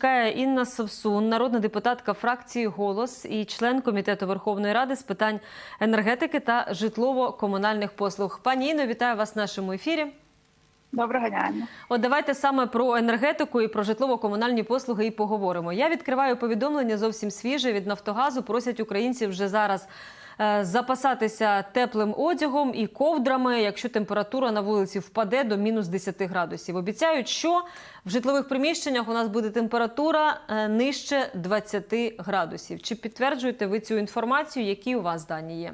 Чекає Інна Совсун, народна депутатка фракції Голос і член комітету Верховної Ради з питань енергетики та житлово-комунальних послуг. Пані Інно, вітаю вас в нашому ефірі. Доброго дня. От давайте саме про енергетику і про житлово-комунальні послуги і поговоримо. Я відкриваю повідомлення зовсім свіже від Нафтогазу. Просять українців вже зараз запасатися теплим одягом і ковдрами, якщо температура на вулиці впаде до мінус 10 градусів. Обіцяють, що в житлових приміщеннях у нас буде температура е, нижче 20 градусів. Чи підтверджуєте ви цю інформацію? Які у вас дані є?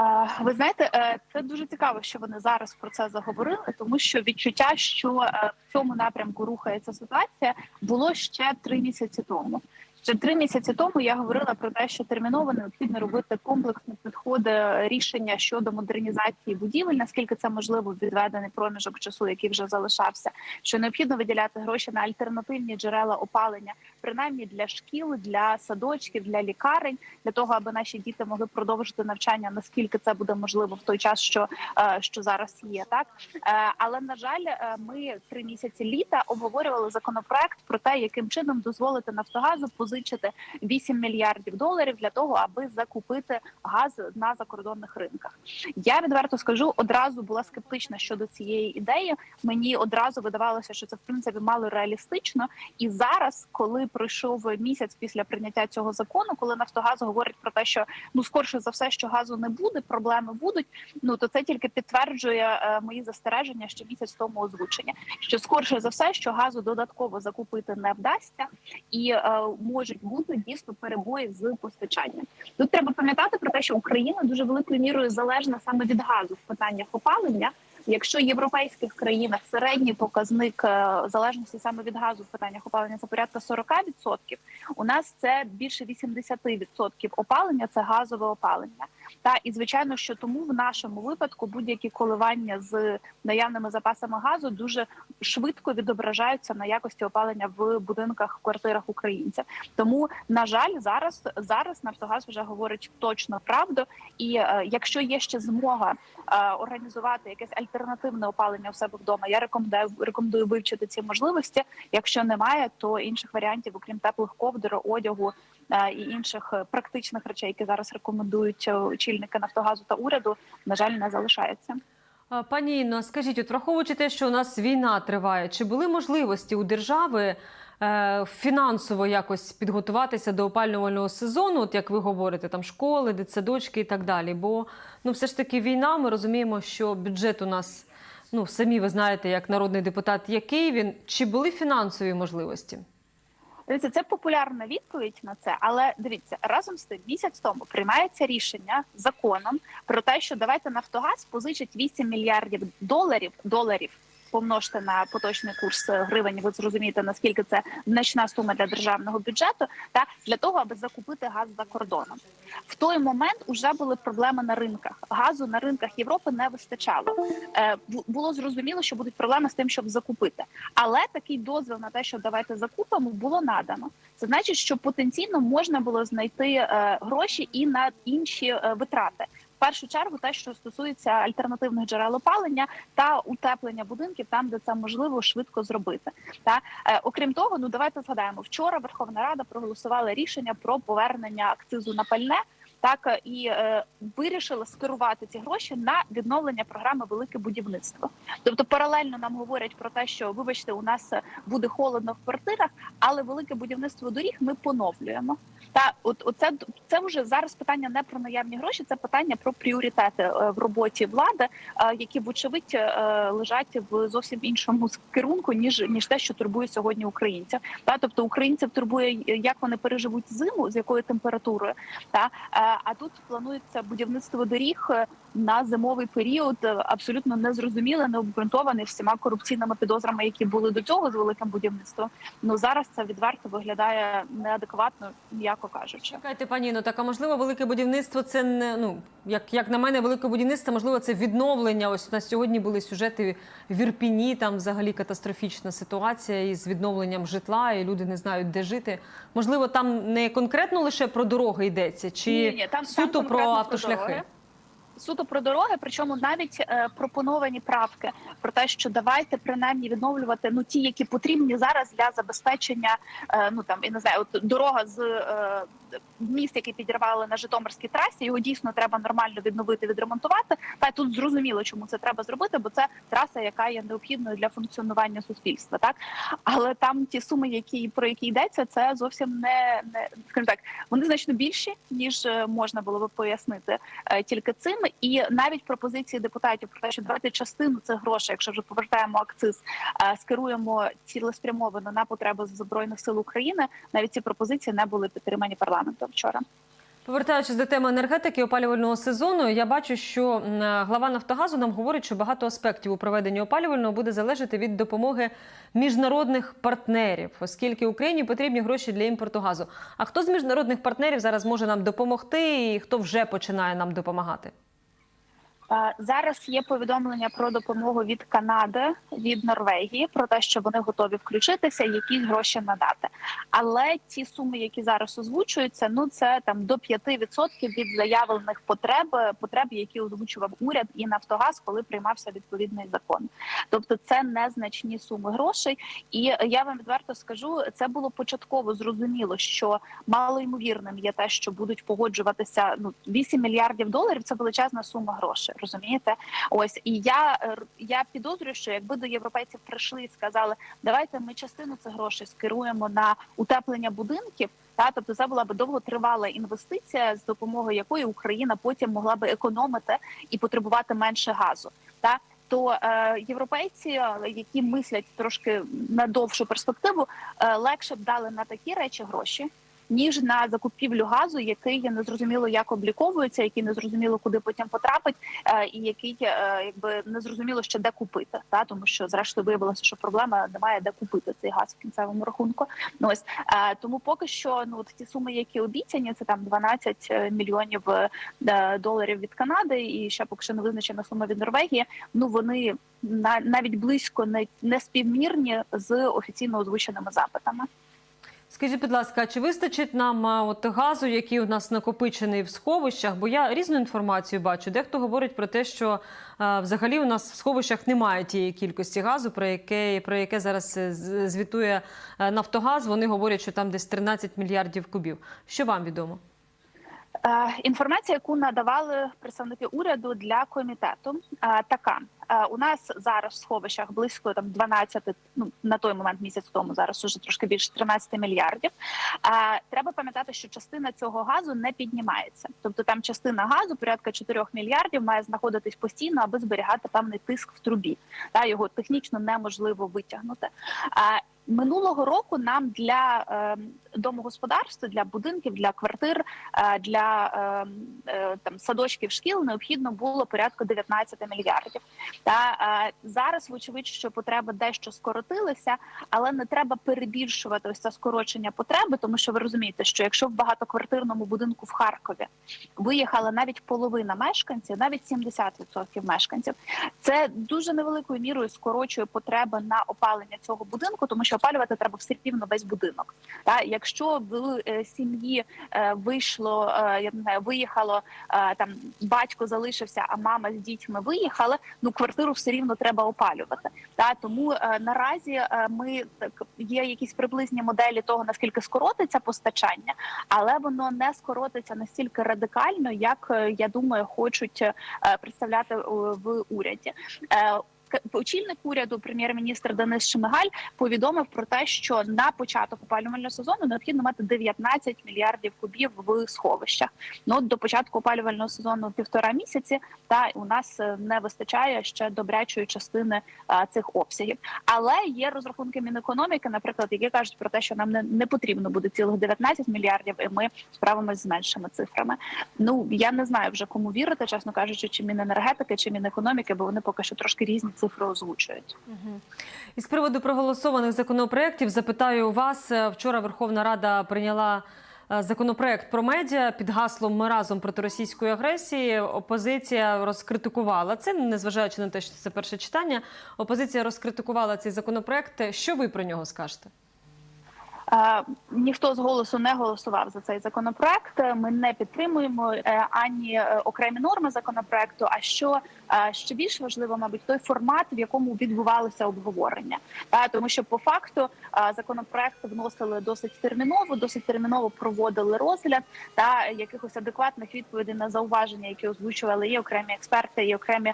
Е, Ви знаєте, е, це дуже цікаво, що вони зараз про це заговорили, тому що відчуття, що е, в цьому напрямку рухається ситуація, було ще три місяці тому. Ще три місяці тому я говорила про те, що терміново необхідно робити комплексні підходи рішення щодо модернізації будівель, наскільки це можливо відведений проміжок часу, який вже залишався. Що необхідно виділяти гроші на альтернативні джерела опалення, принаймні для шкіл, для садочків, для лікарень, для того, аби наші діти могли продовжити навчання, наскільки це буде можливо в той час, що, е, що зараз є, так Е, але на жаль, е, ми три місяці літа обговорювали законопроект про те, яким чином дозволити Нафтогазу позичити 8 мільярдів доларів для того, аби закупити газ на закордонних ринках. Я відверто скажу, одразу була скептична щодо цієї ідеї. Мені одразу видавалося, що це в принципі мало реалістично. І зараз, коли пройшов місяць після прийняття цього закону, коли Нафтогаз говорить про те, що ну скорше за все, що газу не буде, проблеми будуть. Ну то це тільки підтверджує е, мої застереження, що місяць тому озвучення. Що скорше за все, що газу додатково закупити не вдасться, і е, можуть бути дійсно перебої з постачанням. Тут треба пам'ятати про те, що Україна дуже великою мірою залежна саме від газу в питаннях опалення. Якщо в європейських країнах середній показник е, залежності саме від газу в питаннях опалення це порядка 40%, у нас це більше 80% опалення це газове опалення. Та і звичайно, що тому в нашому випадку будь-які коливання з наявними запасами газу дуже швидко відображаються на якості опалення в будинках, в квартирах українців. Тому на жаль, зараз зараз Нафтогаз вже говорить точно правду. І е, якщо є ще змога е, організувати якесь альтернативне опалення у себе вдома, я рекомендую рекомендую вивчити ці можливості. Якщо немає, то інших варіантів, окрім теплих ковдр, одягу і інших е, практичних речей, які зараз рекомендують е, очільники Нафтогазу та уряду, на жаль, не залишається. Пані Інно, скажіть, от враховуючи те, що у нас війна триває, чи були можливості у держави е, фінансово якось підготуватися до опалювального сезону, от як ви говорите, там школи, дитсадочки і так далі? Бо ну, все ж таки війна, ми розуміємо, що бюджет у нас, ну самі ви знаєте, як народний депутат, який він, чи були фінансові можливості? Дивіться, це популярна відповідь на це, але дивіться, разом з тим місяць тому приймається рішення законом про те, що давайте Нафтогаз позичить 8 мільярдів доларів доларів. Помножте на поточний курс гривень, ви зрозумієте наскільки це значна сума для державного бюджету, та для того, аби закупити газ за кордоном. В той момент вже були проблеми на ринках. Газу на ринках Європи не вистачало. Е, було зрозуміло, що будуть проблеми з тим, щоб закупити. Але такий дозвіл на те, що давайте закупимо, було надано. Це значить, що потенційно можна було знайти е, гроші і на інші е, витрати. Першу чергу, те, що стосується альтернативних джерел опалення та утеплення будинків, там де це можливо швидко зробити. Та е, окрім того, ну давайте згадаємо, вчора Верховна Рада проголосувала рішення про повернення акцизу на пальне. Так і е, вирішили скерувати ці гроші на відновлення програми Велике будівництво. Тобто, паралельно нам говорять про те, що вибачте, у нас буде холодно в квартирах, але велике будівництво доріг ми поновлюємо. Та от оце це вже зараз питання не про наявні гроші, це питання про пріоритети е, в роботі влади, е, які вочевидь е, лежать в зовсім іншому керунку, ніж ніж те, що турбує сьогодні українців. Та тобто українців турбує, як вони переживуть зиму, з якою температурою. Та а тут планується будівництво доріг на зимовий період, е, абсолютно незрозуміле, необґрунтоване всіма корупційними підозрами, які були до цього з великим будівництвом. Ну зараз це відверто виглядає неадекватно, м'яко кажучи. Чекайте, пані Інно, так а можливо, велике будівництво це не ну як, як на мене, велике будівництво, можливо, це відновлення. Ось на сьогодні були сюжети в Ірпіні. Там взагалі катастрофічна ситуація із відновленням житла, і люди не знають, де жити. Можливо, там не конкретно лише про дороги йдеться, чи Ні-ні, там- там суто про про автошляхи. дороги. Суто про дороги, причому навіть е, пропоновані правки про те, що давайте принаймні відновлювати ну ті, які потрібні зараз для забезпечення. Е, ну там і не знаю, от дорога з е, міст, який підірвали на Житомирській трасі. Його дійсно треба нормально відновити, відремонтувати. Та тут зрозуміло, чому це треба зробити, бо це траса, яка є необхідною для функціонування суспільства. Так але там ті суми, які про які йдеться, це зовсім не, не скажімо так. Вони значно більші ніж е, можна було би пояснити е, тільки цим. І навіть пропозиції депутатів про те, що давайте частину цих грошей, якщо вже повертаємо акциз, е, скеруємо цілеспрямовано на потреби збройних сил України. Навіть ці пропозиції не були підтримані парламентом вчора. Повертаючись до теми енергетики опалювального сезону, я бачу, що глава Нафтогазу нам говорить, що багато аспектів у проведенні опалювального буде залежати від допомоги міжнародних партнерів, оскільки Україні потрібні гроші для імпорту газу. А хто з міжнародних партнерів зараз може нам допомогти, і хто вже починає нам допомагати? Зараз є повідомлення про допомогу від Канади, від Норвегії про те, що вони готові включитися, якісь гроші надати. Але ті суми, які зараз озвучуються, ну це там до 5% від заявлених потреб, потреб, які озвучував уряд і Нафтогаз, коли приймався відповідний закон. Тобто, це незначні суми грошей. І я вам відверто скажу, це було початково зрозуміло, що малоймовірним є те, що будуть погоджуватися ну 8 мільярдів доларів. Це величезна сума грошей. Розумієте? Ось і я, е, я підозрюю, що якби до європейців прийшли і сказали, давайте ми частину цих грошей скеруємо на утеплення будинків. Та тобто це була б довготривала інвестиція, з допомогою якої Україна потім могла би економити і потребувати менше газу. Та то е, європейці, е, які мислять трошки на довшу перспективу, е, легше б дали на такі речі гроші. Ніж на закупівлю газу, який незрозуміло як обліковується, який незрозуміло куди потім потрапить, е, і який е, якби незрозуміло ще де купити. Та тому що зрештою виявилося, що проблема немає де купити цей газ в кінцевому рахунку. Ну ось е, тому поки що ну от ті суми, які обіцяні, це там 12 мільйонів доларів від Канади, і ще поки що не визначена сума від Норвегії. Ну вони на навіть близько не співмірні з офіційно озвученими запитами. Скажіть, будь ласка, чи вистачить нам от газу, який у нас накопичений в сховищах? Бо я різну інформацію бачу. Дехто говорить про те, що е, взагалі у нас в сховищах немає тієї кількості газу, про яке про яке зараз е, звітує е, Нафтогаз. Вони говорять, що там десь 13 мільярдів кубів. Що вам відомо? Е, Інформація, яку надавали представники уряду для комітету, е, така Е, у нас зараз в сховищах близько там 12, ну на той момент місяць тому зараз уже трошки більше 13 мільярдів. Треба пам'ятати, що частина цього газу не піднімається, тобто там частина газу, порядка 4 мільярдів, має знаходитись постійно, аби зберігати певний тиск в трубі. Та його технічно неможливо витягнути. Минулого року нам для е, домогосподарства, для будинків, для квартир, е, для е, е, там садочків шкіл необхідно було порядку 19 мільярдів. Та е, зараз, вочевидь, що потреби дещо скоротилися, але не треба перебільшувати ось це скорочення потреби, тому що ви розумієте, що якщо в багатоквартирному будинку в Харкові виїхала навіть половина мешканців, навіть 70% мешканців, це дуже невеликою мірою скорочує потреби на опалення цього будинку, тому що опалювати треба все рівно весь будинок. Та якщо в е, сім'ї е, вийшло, е, я не знаю, виїхало там батько залишився, а мама з дітьми виїхали. Ну квартиру все рівно треба опалювати. Та тому наразі ми так є якісь приблизні моделі того наскільки скоротиться постачання, але воно не скоротиться настільки радикально, як я думаю, хочуть представляти в уряді. Очільник уряду, прем'єр-міністр Денис Шмигаль, повідомив про те, що на початок опалювального сезону необхідно мати 19 мільярдів кубів в сховищах. Ну до початку опалювального сезону півтора місяці, та у нас е, не вистачає ще добрячої частини е, цих обсягів. Але є розрахунки Мінекономіки, наприклад, які кажуть про те, що нам не, не потрібно буде цілих 19 мільярдів, і ми справимось з меншими цифрами. Ну я не знаю вже кому вірити, чесно кажучи, чи Міненергетики, чи Мінекономіки, бо вони поки що трошки різні цифри озвучують. І з приводу проголосованих законопроєктів запитаю у вас. Е, Вчора Верховна Рада прийняла е, законопроект про медіа під гаслом Ми разом проти російської агресії. Опозиція розкритикувала це, незважаючи на те, що це перше читання. Опозиція розкритикувала цей законопроект. Що ви про нього скажете? Е, Ніхто з голосу не голосував за цей законопроект. Ми не підтримуємо ані окремі норми законопроекту. А що ще більш важливо, мабуть, той формат, в якому відбувалося обговорення. Тому, що по факту законопроект вносили досить терміново, досить терміново проводили розгляд та якихось адекватних відповідей на зауваження, які озвучували і окремі експерти, і окремі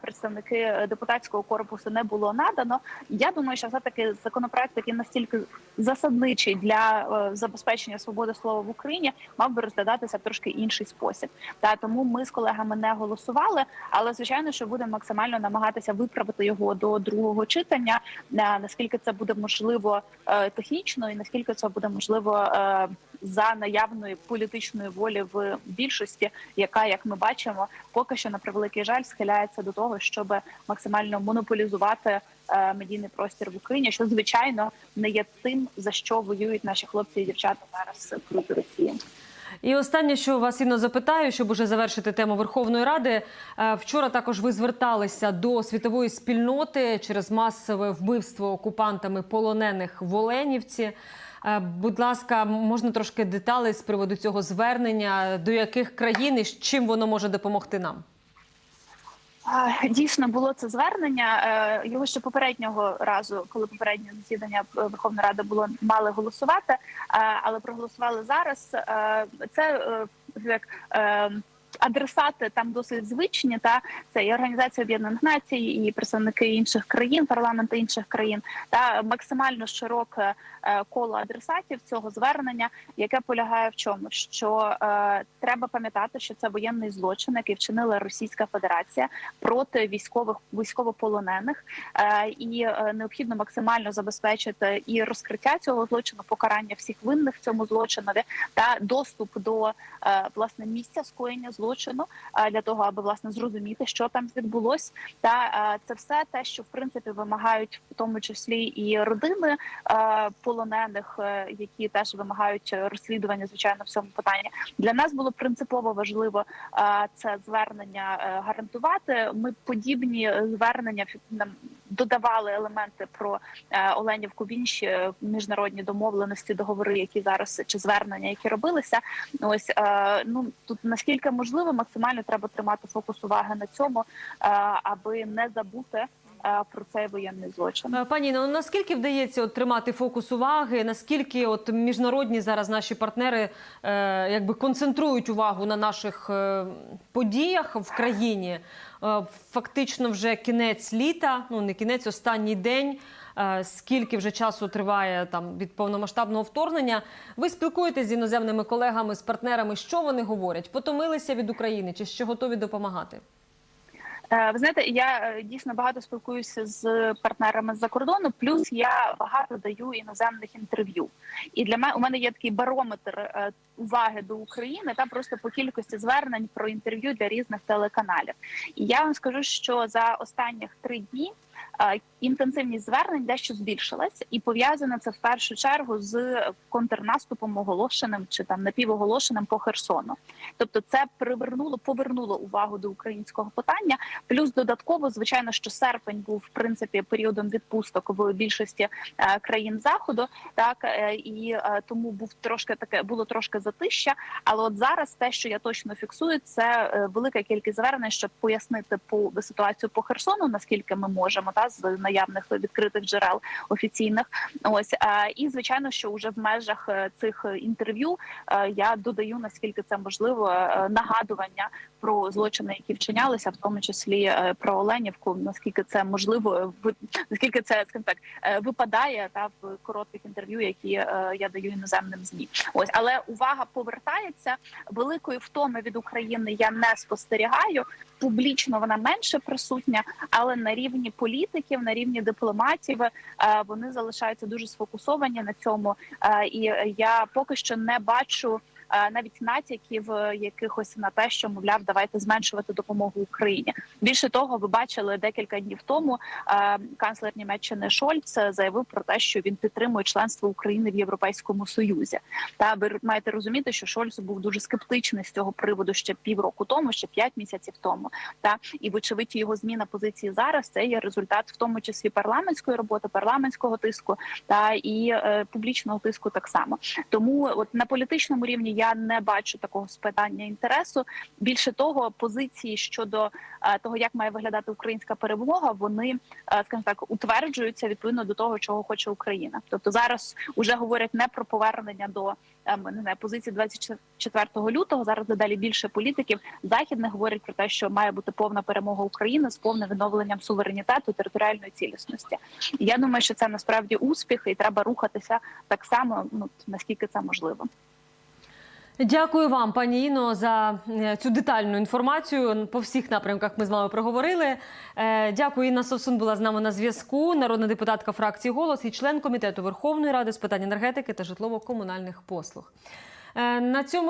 представники депутатського корпусу, не було надано. Я думаю, що все таки законопроект, який настільки засадничий для е, забезпечення свободи слова в Україні, мав би розглядатися в трошки інший спосіб. Та тому ми з колегами не голосували, але звичайно, що будемо максимально намагатися виправити його до другого читання. е, Наскільки це буде можливо е, технічно, і наскільки це буде можливо е, за наявної політичної волі в більшості, яка, як ми бачимо, поки що на превеликий жаль схиляється до того, щоб максимально монополізувати медійний простір в Україні, що звичайно не є тим, за що воюють наші хлопці і дівчата зараз проти Росії. І останнє, що вас іно запитаю, щоб уже завершити тему Верховної Ради. Е, Вчора також ви зверталися до світової спільноти через масове вбивство окупантами полонених в Оленівці. Е, Будь ласка, можна трошки деталей з приводу цього звернення, до яких країн і чим воно може допомогти нам? Дійсно було це звернення. Е, Його ще попереднього разу, коли попереднє засідання Верховної Ради було мали голосувати, е, але проголосували зараз. Е, Це е, як. Адресати там досить звичні, та це і Організація Об'єднаних Націй, і представники інших країн, парламенти інших країн, та максимально широке е, коло адресатів цього звернення, яке полягає в чому, що е, треба пам'ятати, що це воєнний злочин, який вчинила Російська Федерація проти військових військовополонених, е, і е, необхідно максимально забезпечити і розкриття цього злочину, покарання всіх винних в цьому злочинові та доступ до е, власне місця скоєння злочину е, для того, аби власне зрозуміти, що там відбулось. Та е, це все те, що в принципі вимагають в тому числі і родини е, полонених, які теж вимагають розслідування, звичайно, в цьому питанні. Для нас було принципово важливо це звернення гарантувати. Ми подібні звернення додавали елементи про е, Оленівку в інші е, міжнародні домовленості, договори, які зараз чи звернення, які робилися. Ось е, ну тут наскільки можливо, максимально треба тримати фокус уваги на цьому, аби не забути. Про цей воєнний злочин Е, Пані, ну наскільки вдається от, тримати фокус уваги? Наскільки от міжнародні зараз наші партнери е, якби концентрують увагу на наших е, подіях в країні? Е, фактично, вже кінець літа, ну не кінець, останній день. Е, скільки вже часу триває там від повномасштабного вторгнення? Ви спілкуєтесь з іноземними колегами, з партнерами? Що вони говорять? Потомилися від України чи ще готові допомагати? Е, Ви знаєте, я е, дійсно багато спілкуюся з партнерами з-за кордону. Плюс я багато даю іноземних інтерв'ю. І для мене у мене є такий барометр е, уваги до України та просто по кількості звернень про інтерв'ю для різних телеканалів. І я вам скажу, що за останніх три дні. Інтенсивність звернень дещо збільшилась, і пов'язане це в першу чергу з контрнаступом оголошеним чи там напівоголошеним по Херсону. Тобто, це привернуло, повернуло увагу до українського питання. Плюс додатково, звичайно, що серпень був в принципі періодом відпусток в більшості е, країн заходу, так е, і е, тому був трошки таке було трошки затища. Але от зараз те, що я точно фіксую, це велика кількість звернень, щоб пояснити по ситуацію по Херсону, наскільки ми можемо, та з наявних відкритих джерел офіційних. Ось е, і звичайно, що вже в межах е, цих інтерв'ю е, я додаю наскільки це можливо е, нагадування про злочини, які вчинялися, в тому числі е, про Оленівку. Наскільки це можливо, е, наскільки це скажімо так е, випадає та в коротких інтерв'ю, які я даю іноземним змі. Ось але увага повертається великої втоми від України. Я не спостерігаю. Публічно вона менше присутня, але на рівні політиків, на рівні дипломатів вони залишаються дуже сфокусовані на цьому. І я поки що не бачу навіть натяків е, якихось на те, що мовляв, давайте зменшувати допомогу Україні. Більше того, ви бачили декілька днів тому. е, Канцлер Німеччини Шольц заявив про те, що він підтримує членство України в Європейському Союзі. Та ви маєте розуміти, що Шольц був дуже скептичний з цього приводу ще півроку тому, ще п'ять місяців тому. Та і вочевидь його зміна позиції зараз це є результат, в тому числі парламентської роботи, парламентського тиску та і е, публічного тиску так само. Тому от на політичному рівні я не бачу такого спитання інтересу. Більше того, позиції щодо е, того, як має виглядати українська перемога, вони е, скажімо так утверджуються відповідно до того, чого хоче Україна. Тобто зараз уже говорять не про повернення до ем, не знаю, позиції 24 лютого. Зараз дедалі більше політиків західних говорять про те, що має бути повна перемога України з повним відновленням суверенітету територіальної цілісності. Я думаю, що це насправді успіх, і треба рухатися так само, ну наскільки це можливо. Дякую вам, пані Іно, за е, цю детальну інформацію. По всіх напрямках ми з вами проговорили. Е, Дякую, Інна Совсун була з нами на зв'язку. Народна депутатка фракції голос і член комітету Верховної Ради з питань енергетики та житлово-комунальних послуг. Е, На цьому